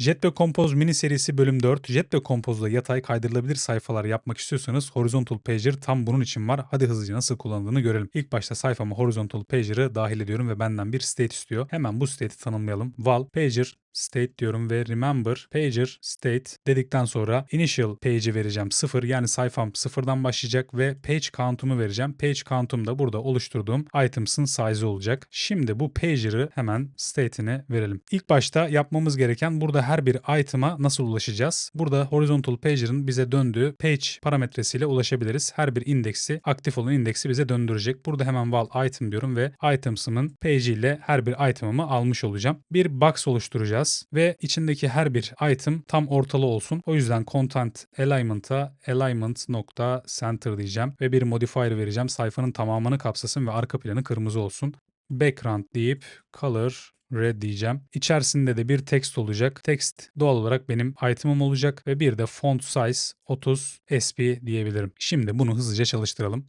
Jetpack Compose mini serisi bölüm 4. Jetpack Compose'da yatay kaydırılabilir sayfalar yapmak istiyorsanız Horizontal Pager tam bunun için var. Hadi hızlıca nasıl kullanıldığını görelim. İlk başta sayfama Horizontal Pager'ı dahil ediyorum ve benden bir state istiyor. Hemen bu state'i tanımlayalım. Val Pager state diyorum ve remember pager state dedikten sonra initial page'i vereceğim 0 yani sayfam sıfırdan başlayacak ve page count'umu vereceğim. Page count'um da burada oluşturduğum items'ın size olacak. Şimdi bu pager'ı hemen state'ine verelim. İlk başta yapmamız gereken burada her bir item'a nasıl ulaşacağız? Burada horizontal pager'ın bize döndüğü page parametresiyle ulaşabiliriz. Her bir indeksi aktif olan indeksi bize döndürecek. Burada hemen val item diyorum ve items'ımın page ile her bir item'ımı almış olacağım. Bir box oluşturacağız ve içindeki her bir item tam ortalı olsun. O yüzden content alignment'a alignment nokta center diyeceğim ve bir modifier vereceğim. Sayfanın tamamını kapsasın ve arka planı kırmızı olsun. Background deyip color red diyeceğim. İçerisinde de bir text olacak. Text doğal olarak benim item'ım olacak ve bir de font size 30 sp diyebilirim. Şimdi bunu hızlıca çalıştıralım.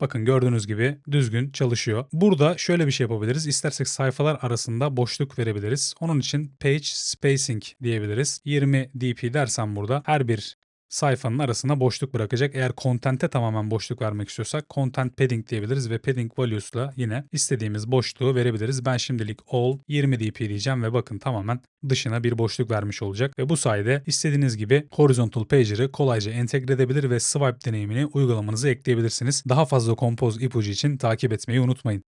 Bakın gördüğünüz gibi düzgün çalışıyor. Burada şöyle bir şey yapabiliriz. İstersek sayfalar arasında boşluk verebiliriz. Onun için page spacing diyebiliriz. 20 dp dersem burada her bir sayfanın arasına boşluk bırakacak. Eğer content'e tamamen boşluk vermek istiyorsak content padding diyebiliriz ve padding values'la yine istediğimiz boşluğu verebiliriz. Ben şimdilik all 20 dp diyeceğim ve bakın tamamen dışına bir boşluk vermiş olacak ve bu sayede istediğiniz gibi horizontal pager'ı kolayca entegre edebilir ve swipe deneyimini uygulamanıza ekleyebilirsiniz. Daha fazla Compose ipucu için takip etmeyi unutmayın.